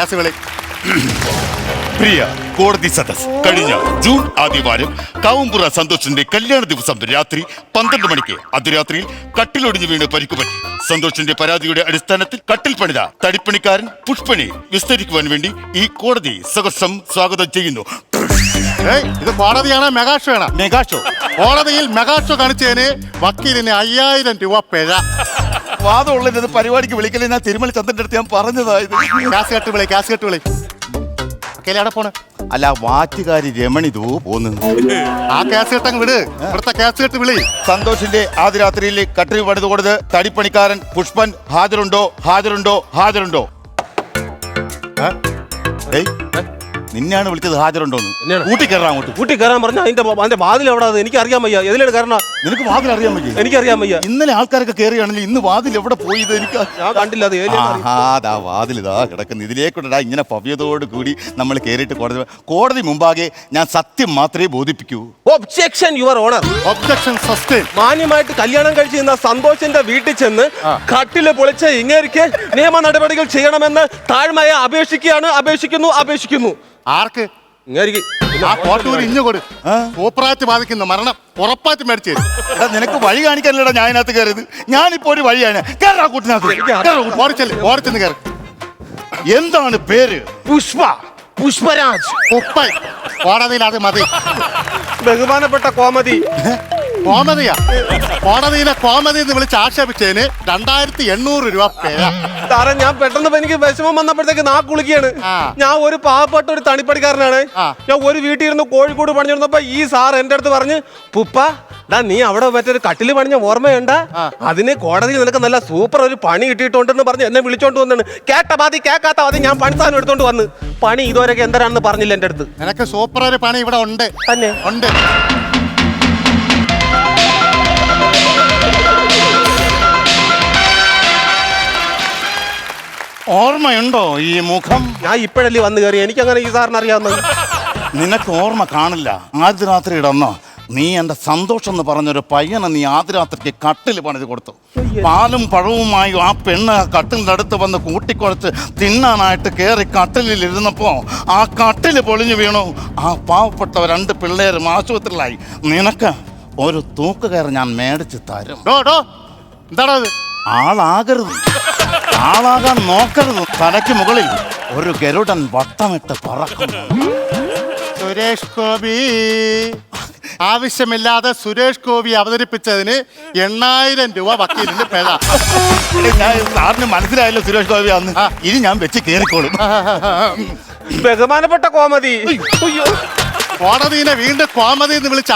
Case പ്രിയ കോടതി സദസ്. കഴിഞ്ഞ ജൂൺ ആദ്യവാരം കാവുംപുറ സന്തോഷിന്റെ കല്യാണ ദിവസം രാത്രി പന്ത്രണ്ട് മണിക്ക് അതിരാത്രിയിൽ കട്ടിലൊടിഞ്ഞു വീണ് പരിക്കുപറ്റി സന്തോഷിന്റെ പരാതിയുടെ അടിസ്ഥാനത്തിൽ കട്ടിൽ പണിത തടിപ്പണിക്കാരൻ പുഷ്പണി വിസ്തരിക്കുവാൻ വേണ്ടി ഈ കോടതി സഹർഷം സ്വാഗതം ചെയ്യുന്നു. ഇത് കോടതിയാണ് മെഗാ ഷോ ആണ്. മെഗാ ഷോ കോടതിയിൽ മെഗാഷോ കാണിച്ചതിന് വക്കീലിന് അയ്യായിരം രൂപ പിഴ. വാദമുള്ളത് പരിപാടിക്ക് വിളിക്കലേ ഞാൻ തിരുമല ചന്ദ്രന്റെ അടുത്ത് ഞാൻ പറഞ്ഞതായത് കെട്ട് വിളി കാസ് കെട്ട് വിളി. എവിടെ അല്ല വാറ്റുകാരി രമണി ദോ പോന്നു. ആ കേസ് കെട്ടങ്ങ് വിട്. ഇവിടുത്തെ കേസ് കെട്ട് വിളി. സന്തോഷിന്റെ ആദ്യ രാത്രിയിൽ കട്ടറി പണിത് കൊടുത്ത് തടിപ്പണിക്കാരൻ പുഷ്പൻ ഹാജരുണ്ടോ? ഹാജരുണ്ടോ? ഹാജരുണ്ടോ? ഏയ്. നിന്നെയാണ് വിളിച്ചത് ഹാജരുണ്ടോന്ന്. എന്നെയാണ്? കൂട്ടി കയറാൻ അങ്ങോട്ട്. കൂട്ടി കയറാൻ പറഞ്ഞാൽ അതിന്റെ അതിന്റെ വാതിൽ എവിടെ? അത് എനിക്ക് അറിയാൻ വയ്യ. എതിലാണ് കാരണം? നിനക്ക് വാതിൽ അറിയാൻ വയ്യ? എനിക്ക് അറിയാൻ വയ്യ. ഇന്നലെ ആൾക്കാരൊക്കെ കയറിയാണെങ്കിൽ ഇന്ന് വാതിൽ എവിടെ പോയി ഇത് എനിക്ക് ഞാൻ കണ്ടില്ല അത് ഏതിലാണ് അറിയാം. ആഹാ, ദാ വാതിൽ ഇതാ കിടക്കുന്നു. ഇതിലേക്കുണ്ടാ ഇങ്ങനെ ഭവ്യതയോട് കൂടി നമ്മൾ കയറിയിട്ട് കോടതി കോടതി മുമ്പാകെ ഞാൻ സത്യം മാത്രമേ ബോധിപ്പിക്കൂ. Objection your honour objection sustain മാന്യമായിട്ട് കല്യാണം കഴിച്ച് ഇന്ന സന്തോഷിന്റെ വീട്ടിൽ ചെന്ന് കട്ടിൽ പൊളിച്ച് ഇങ്ങേരിക്ക് നിയമ നടപടികൾ ചെയ്യണമെന്ന് താഴ്മയെ അപേക്ഷിക്കുകയാണ് അപേക്ഷിക്കുന്നു അപേക്ഷിക്കുന്നു. ആർക്ക്? ഇങ്ങേരിക്ക്. ആ കോട്ടൂർ ഇഞ്ഞു കൊടു. ആ? സൂപ്പറായിട്ട് ബാധിക്കുന്ന മരണം ഉറപ്പായിട്ട് മേടിച്ചു എടാ നിനക്ക് വഴി കാണിക്കാനല്ലടാ ഞാൻ അതിനകത്ത് കയറിയത്. ഞാനിപ്പോ ഒരു വഴിയാണ്. കേരള കൂട്ടിനകത്ത്. ഓടിച്ചല്ലേ ഓടിച്ചെന്ന് കയറി എന്താണ് പേര്? പുഷ്പ. പുഷ്പരാജ്. ഉപ്പായി കോടതിയിൽ അത് മതി. ബഹുമാനപ്പെട്ട കോമതി. കോമതിയാ? കോടതിയിലെ കോമതി എന്ന് വിളിച്ച് ആക്ഷേപിച്ചതിന് രണ്ടായിരത്തി എണ്ണൂറ് രൂപ പിഴ സാറേ ഞാൻ പെട്ടെന്ന് എനിക്ക് വിഷമം വന്നപ്പോഴത്തേക്ക് നാ കുളിക്കുകയാണ്. ഞാൻ ഒരു പാവപ്പെട്ട ഒരു തണിപ്പടിക്കാരനാണ്. ഞാൻ ഒരു വീട്ടിൽ ഇരുന്ന് കോഴിക്കോട് പണിഞ്ഞിരുന്നപ്പോ ഈ സാർ എന്റെ അടുത്ത് പറഞ്ഞ് പുപ്പ ഡാ നീ അവിടെ മറ്റൊരു കട്ടിൽ പണിഞ്ഞ ഓർമ്മയുണ്ട? അതിന് കോടതിയിൽ നിനക്ക് നല്ല സൂപ്പർ ഒരു പണി കിട്ടിയിട്ടുണ്ടെന്ന് പറഞ്ഞ് എന്നെ വിളിച്ചോണ്ട് വന്നാണ്. കേട്ട ബാധി കേക്കാത്ത ബാധി ഞാൻ പണിസാധനം എടുത്തോണ്ട് വന്ന്. പണി ഇതുവരെയൊക്കെ എന്തരാണെന്ന് പറഞ്ഞില്ല എന്റെ അടുത്ത്. നിനക്ക് സൂപ്പർ ഒരു പണി ഇവിടെ ഉണ്ട്. തന്നെ. ഉണ്ട്. ഓർമ്മയുണ്ടോ ഈ മുഖം? ഞാൻ ഇപ്പോഴല്ലേ വന്നു കയറി എനിക്ക് അങ്ങനെ ഈ സാറിന് അറിയാവുന്നത്. നിനക്ക് ഓർമ്മ കാണില്ല. ആദ്യ രാത്രി ഇടന്നോ നീ എന്റെ സന്തോഷം എന്ന് പറഞ്ഞൊരു പയ്യനെ നീ ആദ്യ രാത്രിക്ക് കട്ടിൽ പണിത് കൊടുത്തു. പാലും പഴവുമായി ആ പെണ്ണ് ആ അടുത്ത് വന്ന് കൂട്ടിക്കുറച്ച് തിന്നാനായിട്ട് കയറി കട്ടിലിൽ ഇരുന്നപ്പോ ആ കട്ടിൽ പൊളിഞ്ഞു വീണു. ആ പാവപ്പെട്ട രണ്ട് പിള്ളേരും ആശുപത്രിയിലായി. നിനക്ക് ഒരു തൂക്കുകയർ ഞാൻ മേടിച്ച് തരും. ഡോ ഡോ. എന്താടാ ഇത്? ആളാകരുത്. ആളാകാൻ നോക്കരുത്. തലയ്ക്ക് മുകളിൽ ഒരു ഗരുടൻ വട്ടമിട്ട് പറക്കുന്നു. സുരേഷ് ഗോപി ആവശ്യമില്ലാതെ സുരേഷ് ഗോപി അവതരിപ്പിച്ചതിന് എണ്ണായിരം രൂപ വക്കീലിന്റെ പിഴ. ഞാൻ സാറിന് മനസ്സിലായല്ലോ സുരേഷ് ഗോപി അന്ന് ഇനി ഞാൻ വെച്ച് കേറിക്കോളും. ബഹുമാനപ്പെട്ട കോമതി. അയ്യോ. കോടതിനെ വീണ്ടും കോമതി എന്ന് വിളിച്ച്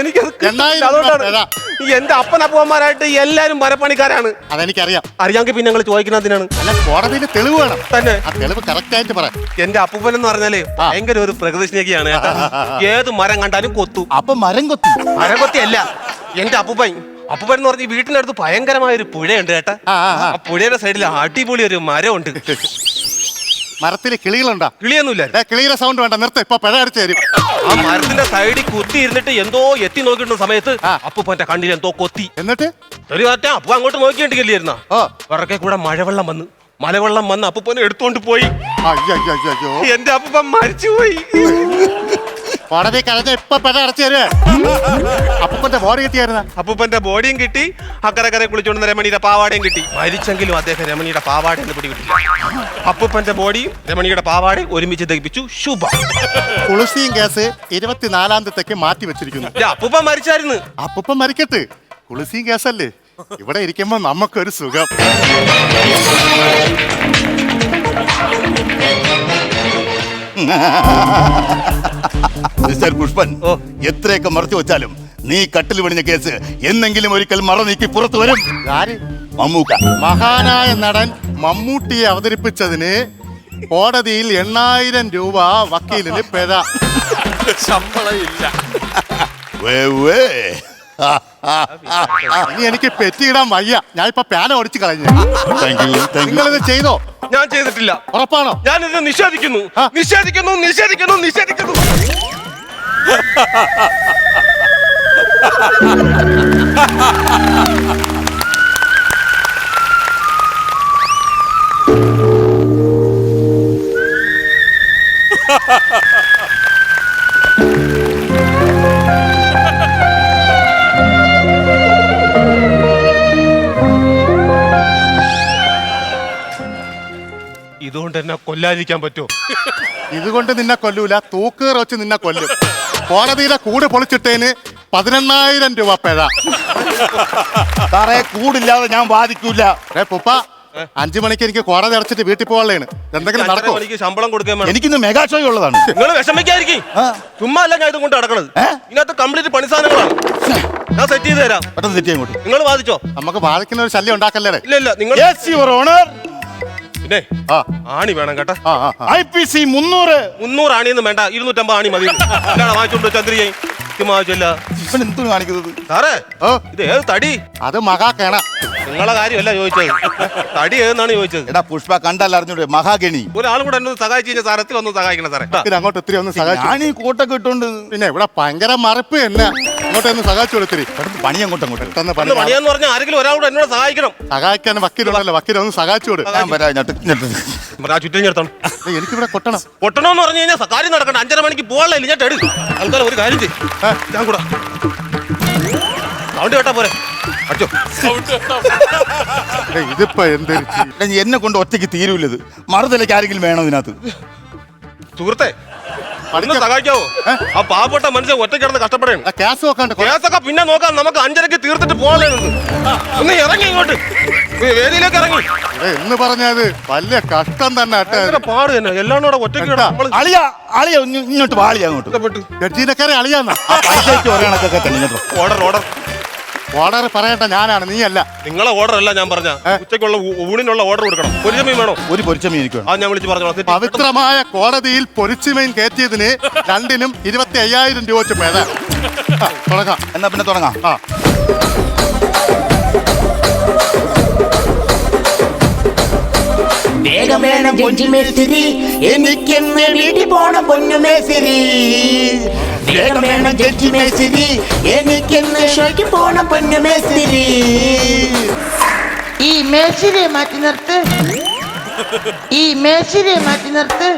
എനിക്കത് എണ്ണായിരം പിഴ അതുകൊണ്ടാണ് ഈ എന്റെ അപ്പനപ്പന്മാരായിട്ട് എല്ലാരും മരപ്പണിക്കാരാണ് അതെനിക്കറിയാം. അറിയാമെങ്കിൽ പിന്നെ ഞങ്ങൾ ചോദിക്കുന്നതിനാണ് അല്ല കോടതിയിൽ തെളിവ് വേണം. തന്നെ. ആ തെളിവ് കറക്റ്റ് ആയിട്ട് പറയാം. എന്റെ അപ്പൂപ്പൻ എന്ന് പറഞ്ഞാൽ ഭയങ്കര ഒരു പ്രകൃതി സ്നേഹിയാണ് കേട്ടോ. ഏത് മരം കണ്ടാലും കൊത്തു. അപ്പൊ മരം കൊത്തി. മരം കൊത്തി അല്ല എന്റെ അപ്പൂപ്പൻ. അപ്പൂപ്പൻ എന്ന് പറഞ്ഞ വീട്ടിനടുത്ത് ഭയങ്കരമായ ഒരു പുഴയുണ്ട് കേട്ടാ. ആ, ആ, ആ. ആ പുഴയുടെ സൈഡിൽ അടിപൊളി ഒരു മരമുണ്ട്. മരത്തിൽ കിളികളുണ്ടാ? കിളിയൊന്നുമില്ല കിളിയുടെ സൗണ്ട് വേണ്ട നിർത്ത് ഇപ്പൊ പിഴ അടിച്ചു തരും. ആ മരത്തിന്റെ സൈഡിൽ കുത്തി ഇരുന്നിട്ട് എന്തോ എത്തി നോക്കിയിരുന്ന സമയത്ത് അപ്പൂപ്പന്റെ കണ്ണിൽ എന്തോ കൊത്തി. എന്നിട്ട്? ഒരു കാറ്റ അപ്പ അങ്ങോട്ട് നോക്കിയിട്ടില്ലായിരുന്ന ഓ. പുറകെ കൂടെ മഴവെള്ളം വന്ന് മലവെള്ളം വന്ന് അപ്പൂപ്പനെ എടുത്തോണ്ട് പോയി. എന്റെ അപ്പൂപ്പൻ മരിച്ചുപോയി. കോടതി കഴിഞ്ഞ ഇപ്പൊ പെട അടച്ചു തരുവേ. അപ്പൂപ്പന്റെ ബോഡി കിട്ടിയായിരുന്ന? അപ്പൂപ്പന്റെ ബോഡിയും കിട്ടി. അക്കരക്കരെ കുളിച്ചുകൊണ്ട് രമണിയുടെ പാവാടയും കിട്ടി. മരിച്ചെങ്കിലും അദ്ദേഹം രമണിയുടെ പാവാട എന്ന് പിടികിട്ടില്ല. അപ്പൂപ്പന്റെ ബോഡിയും രമണിയുടെ പാവാടയും ഒരുമിച്ച് ദഹിപ്പിച്ചു. ശുഭ. കുളിസിയും കേസ് ഇരുപത്തിനാലാം തീയതിക്ക് മാറ്റി വെച്ചിരിക്കുന്നു. അപ്പൂപ്പ അപ്പൂപ്പൻ മരിച്ചായിരുന്നു. അപ്പൂപ്പൻ മരിക്കട്ട്. കുളിസിയും കേസല്ലേ ഇവിടെ ഇരിക്കുമ്പോ നമുക്കൊരു സുഖം. മിസ്റ്റർ പുഷ്പൻ ഓ. എത്രയൊക്കെ മറച്ചു വെച്ചാലും നീ കട്ടിൽ പണിഞ്ഞ കേസ് എന്നെങ്കിലും ഒരിക്കൽ മറ നീക്കി പുറത്തു വരും. മമ്മൂക്ക. മഹാനായ നടൻ മമ്മൂട്ടിയെ അവതരിപ്പിച്ചതിന് കോടതിയിൽ എണ്ണായിരം രൂപ വക്കീലിന് പിഴ. ശമ്പളമില്ല. വേ വേ. ഇനി എനിക്ക് പെറ്റിയിടാൻ വയ്യ. ഞാൻ ഇപ്പൊ പാന ഓടിച്ചു കളഞ്ഞു. നിങ്ങൾ നിങ്ങളിത് ചെയ്തോ? ഞാൻ ചെയ്തിട്ടില്ല. ഉറപ്പാണോ? ഞാൻ ഇത് നിഷേധിക്കുന്നു നിഷേധിക്കുന്നു നിഷേധിക്കുന്നു നിഷേധിക്കുന്നു. ഇതുകൊണ്ട് എന്നെ കൊല്ലാതിരിക്കാൻ പറ്റുമോ? ഇതുകൊണ്ട് നിന്നെ കൊല്ലൂല. തൂക്കേറ് വെച്ച് നിന്നെ കൊല്ലും. കോടതിയിലെ കൂട് പൊളിച്ചിട്ടേന് പതിനെണ്ണായിരം രൂപ പിഴ. സാറേ കൂടില്ലാതെ ഞാൻ വാദിക്കൂല. ഏ പുപ്പ അഞ്ചു മണിക്ക് എനിക്ക് കോടതി അടച്ചിട്ട് വീട്ടിൽ പോകാനുള്ളതാണ്. എന്തെങ്കിലും നടക്കും എനിക്ക് മണിക്ക് ശമ്പളം കൊടുക്കാൻ വേണം. എനിക്കിന്ന് മെഗാ ഷോ ഉള്ളതാണ്. നിങ്ങൾ വിഷമിക്കായിരിക്കും. ചുമ്മാ അല്ല ഞാൻ ഇതും കൊണ്ട് നടക്കണത്. ഇതിനകത്ത് കംപ്ലീറ്റ് പണി സാധനങ്ങളാണ്. ഞാൻ സെറ്റ് ചെയ്ത് തരാം. പെട്ടെന്ന് തെറ്റി ഇങ്ങോട്ട്. നിങ്ങൾ വാദിച്ചോ. നമുക്ക് ബാധിക്കുന്ന ഒരു ശല്യം ഉണ്ടാക്കല്ലേ ഇല്ല ഇല്ല നിങ്ങൾ യെസ് യുവർ ഓണർ പിന്നെ ആ. ആണി വേണം കേട്ടാ. ഐ പി സി മുന്നൂറ്. മുന്നൂറ് ആണിയൊന്നും വേണ്ട ഇരുന്നൂറ്റമ്പത് ആണി മതി. എന്താണ് വാങ്ങിച്ചോണ്ട് ചന്ദ്രിയെ ഇവൻ എന്തു കാണിക്കുന്നത്? സാറേ ഓ ഇത് ഏത് തടി? അത് മഹാകേണ നിങ്ങളെ കാര്യമല്ല ചോദിച്ചത്. തടി ഏതെന്നാണ് ചോദിച്ചത്? എടാ പുഷ്പ കണ്ടല്ല അറിഞ്ഞൂടെ? മഹാഗണി. ആൾ കൂടെ എന്നെ ഒന്ന് സഹായിച്ചു കഴിഞ്ഞാൽ സാറത്തിൽ ഒന്ന് സഹായിക്കണം സാറേ. അങ്ങോട്ട് ഒത്തിരി ഒന്ന് സഹായിച്ചു. ഞാൻ ഈ കൂട്ടൊക്കെ ഇട്ടുണ്ട് പിന്നെ ഇവിടെ ഭയങ്കര മറപ്പ് തന്നെ. അങ്ങോട്ട് ഒന്ന് സഹായിച്ചു കൊടുത്തിരി. പണി അങ്ങോട്ട് അങ്ങോട്ട്. പെട്ടെന്ന് പണി പണിയാന്ന് പറഞ്ഞാൽ ആരെങ്കിലും ഒരാളോട് എന്നോട് സഹായിക്കണം. സഹായിക്കാൻ വക്കീലുണ്ടല്ലോ വക്കീൽ ഒന്ന് സഹായിച്ചു കൊടു. ഞാൻ വരാം ഞെട്ട് ഞെട്ട്. ആ ചുറ്റും ചേർത്താണ്. ഏയ്, എനിക്കിവിടെ കൊട്ടണം. എന്ന് പറഞ്ഞു കഴിഞ്ഞാൽ കാര്യം നടക്കണ്ട. അഞ്ചര മണിക്ക് പോകാനില്ല ഞാൻ എടുക്കും ആൾക്കാർ ഒരു കാര്യം ചെയ്യും. ഞാൻ കൂടാ. സൗണ്ട് കേട്ടാ പോരെ. അച്ചോ ഇതിപ്പോ എന്ത് എന്നെ കൊണ്ട് ഒറ്റയ്ക്ക് തീരൂല്ലത്. മറുതലയ്ക്ക് ആരെങ്കിലും വേണം ഇതിനകത്ത്? സുഹൃത്തെ ഒന്ന് സഹായിക്കാവോ? ആ പാവപ്പെട്ട മനുഷ്യൻ ഒറ്റക്കിടന്ന് കഷ്ടപ്പെടണം ആ ക്യാസ് നോക്കാണ്ട് കേസൊക്കെ പിന്നെ നോക്കാം. നമുക്ക് അഞ്ചരക്ക് തീർത്തിട്ട് പോകാനേ ഒന്ന് ഇറങ്ങി ഇങ്ങോട്ട്. വേദിയിലേക്ക് ഇറങ്ങി. എന്ന് പറഞ്ഞത് വലിയ കഷ്ടം തന്നെ ഭയങ്കര പാട് തന്നെ. എല്ലാം കൂടെ ഒറ്റയ്ക്ക് അളിയ അളിയ ഇങ്ങോട്ട് വാളിയ അങ്ങോട്ട്. ജഡ്ജിനെക്കാരെ അളിയാന്ന ഓർഡർ ഓർഡർ ഓർഡർ പറയട്ടെ ഞാനാണ് നീയല്ല. നിങ്ങളെ ഓർഡർ അല്ല ഞാൻ പറഞ്ഞ. ഉച്ചയ്ക്കുള്ള ഊണിനുള്ള ഓർഡർ കൊടുക്കണം. പൊരിച്ചമീൻ വേണോ? ഒരു പൊരിച്ചമീൻ എനിക്ക് വേണം. ആ ഞാൻ വിളിച്ച് പറഞ്ഞോളാം. പവിത്രമായ കോടതിയിൽ പൊരിച്ചമീൻ കയറ്റിയതിന് രണ്ടിനും ഇരുപത്തി അയ്യായിരം രൂപ വെച്ച് പേട തുടങ്ങാം. എന്നാ പിന്നെ തുടങ്ങാം. ആ. വേഗം വേണം ജഡ്ജിമേസ്തിരി മേസ്തിരി എനിക്കെന്ന് വീട്ടിൽ പോണം പൊന്നുമേസ്തിരി വേഗം വേണം ജഡ്ജിമേസ്തിരി എനിക്കെന്ന് ഷോയ്ക്ക് പോണം പൊന്നുമേസ്തിരി ഈ മേശിരെ മാറ്റി നിർത്ത്. ഈ മേശിരെ മാറ്റി നിർത്ത്.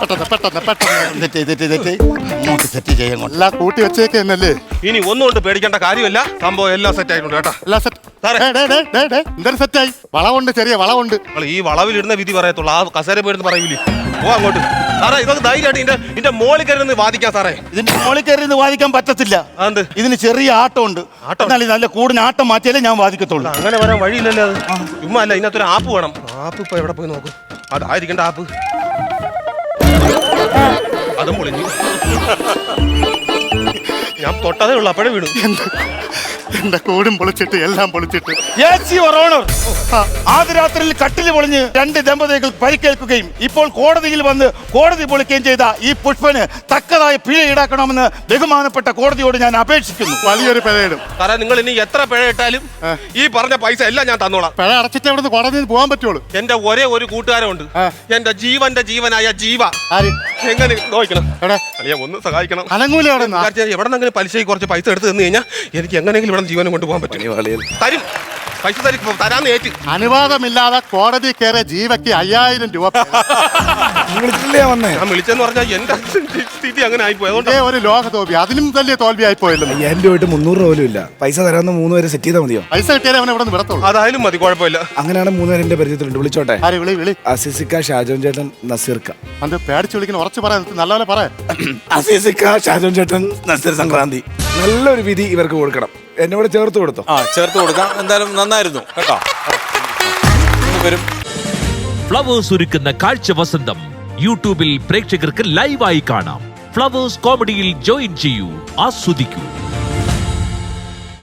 പെട്ടെന്ന് പെട്ടെന്ന് പെട്ടെന്ന്. തെറ്റ് തെറ്റ് തെറ്റ്. ഇങ്ങോട്ട് സെറ്റ് ചെയ്യാൻ എല്ലാം കൂട്ടി വെച്ചേക്ക് എന്നല്ലേ ഇനി ഒന്നുകൊണ്ട് പേടിക്കേണ്ട കാര്യമില്ല. സംഭവം എല്ലാം സെറ്റ് ആയിട്ടുണ്ട് കേട്ടോ. എല്ലാം സെറ്റ് സാറേ. എന്തൊരു സെറ്റായി? വളവുണ്ട് ചെറിയ വളവുണ്ട്. നിങ്ങൾ ഈ വളവിലിടുന്ന വിധി പറയത്തുള്ളൂ. ആ കസേര പോയിരുന്ന് പറയൂലേ. പോ അങ്ങോട്ട്. സാറേ ഇതൊക്കെ ധൈര്യമായിട്ട് ഇതിന്റെ ഇതിന്റെ മോളിൽ കയറി വാദിക്കാം സാറേ. ഇതിന്റെ മോളി കയറി നിന്ന് വാദിക്കാൻ പറ്റത്തില്ല. അതെന്ത്? ഇതിന് ചെറിയ ആട്ടമുണ്ട്. ആട്ടം? എന്നാൽ ഇത് നല്ല കൂടുതൽ ആട്ടം മാറ്റിയാലേ ഞാൻ വാദിക്കത്തുള്ളൂ. അങ്ങനെ വരാൻ വഴിയില്ലല്ലോ അത്. ചുമ്മാ അല്ല ഇതിനകത്തൊരു ആപ്പ് വേണം. ആപ്പ് ഇപ്പൊ എവിടെ പോയി നോക്കും? അതായിരിക്കണ്ട ആപ്പ്. അതും പൊളിഞ്ഞു ഞാൻ തൊട്ടതേ ഉള്ളു അപ്പോഴേ വീണു. എന്റെ കൂടും പൊളിച്ചിട്ട് എല്ലാം പൊളിച്ചിട്ട്. ആദ്യ രാത്രിയിൽ കട്ടിൽ പൊളിഞ്ഞ് രണ്ട് ദമ്പതികൾ പരിക്കേൽക്കുകയും ഇപ്പോൾ കോടതിയിൽ വന്ന് കോടതി പൊളിക്കുകയും ചെയ്ത ഈ പുഷ്പന് തക്കതായ പിഴ ഈടാക്കണമെന്ന് ബഹുമാനപ്പെട്ട കോടതിയോട് ഞാൻ അപേക്ഷിക്കുന്നു. വലിയൊരു പിഴയിടും. സാറേ നിങ്ങൾ ഇനി എത്ര പിഴ ഇട്ടാലും ഈ പറഞ്ഞ പൈസ എല്ലാം ഞാൻ തന്നോളാം. പിഴ അടച്ചിട്ട് അവിടെ കോടതിയിൽ പോകാൻ പറ്റുള്ളൂ? എന്റെ ഒരേ ഒരു കൂട്ടുകാരുണ്ട്. എന്റെ ജീവന്റെ ജീവനായ ജീവ. എങ്ങനെ നോക്കണം? ഒന്ന് സഹായിക്കണം. കാരണം എവിടെ നിന്നെങ്കിലും പലിശയ്ക്ക് കുറച്ച് പൈസ എടുത്ത് തന്നു കഴിഞ്ഞാൽ എനിക്ക് എങ്ങനെയെങ്കിലും ഇവിടെ ജീവനം കൊണ്ടുപോകാൻ പറ്റും. തരും. പൈസ തരും. തരാന്ന് ഏറ്റ്. അനുവാദമില്ലാതെ കോടതി കയറിയ ജീവയ്ക്ക് അയ്യായിരം രൂപ പിഴ. വിളിച്ചില്ലേ വന്നേ? ഞാൻ വിളിച്ചെന്ന് പറഞ്ഞാൽ എന്റെ സ്ഥിതി അങ്ങനെ ആയിപ്പോയി അതുകൊണ്ട് ഇതേ ഒരു ലോക തോൽവി അതിലും വലിയ തോൽവി ആയി പോയല്ലോ. അയ്യായിരം രൂപ ആയിട്ട് മുന്നൂറ് രൂപ പോലും ഇല്ല. പൈസ തരാമെന്ന് മൂന്ന് പേര് സെറ്റ് ചെയ്താൽ മതിയോ? പൈസ കിട്ടിയാലേ അവനെ ഇവിടെ നിന്ന് വിടത്തുള്ളൂ. അതായാലും മതി കുഴപ്പമില്ല. അങ്ങനെയാണ് മൂന്ന് പേര് എന്റെ പരിചയത്തിലുണ്ട്. വിളിച്ചോട്ടെ. ആര് വിളി വിളി. അസിസിക്ക ഷാജോൻ ചേട്ടൻ നസീർക്ക. അത് പേടിച്ച് വിളിക്കുന്ന ഉറച്ചു പറയാൻ നല്ലപോലെ പറയാം അസിസിക്ക ഷാജോൻ ചേട്ടൻ നസീർ സംക്രാന്തി. നല്ലൊരു വിധി ഇവർക്ക് കൊടുക്കണം. എന്നെ കൂടെ ചേർത്ത് കൊടുത്തു? ആ ചേർത്ത് കൊടുക്കാം. എന്തായാലും നന്നായിരുന്നു. കേട്ടോ. വരും. ഫ്ലവേഴ്സ് ഒരുക്കുന്ന കാഴ്ച വസന്തം യൂട്യൂബിൽ പ്രേക്ഷകർക്ക് ലൈവായി കാണാം. ഫ്ലവേഴ്സ് കോമഡിയിൽ ജോയിൻ ചെയ്യൂ. ആസ്വദിക്കൂ.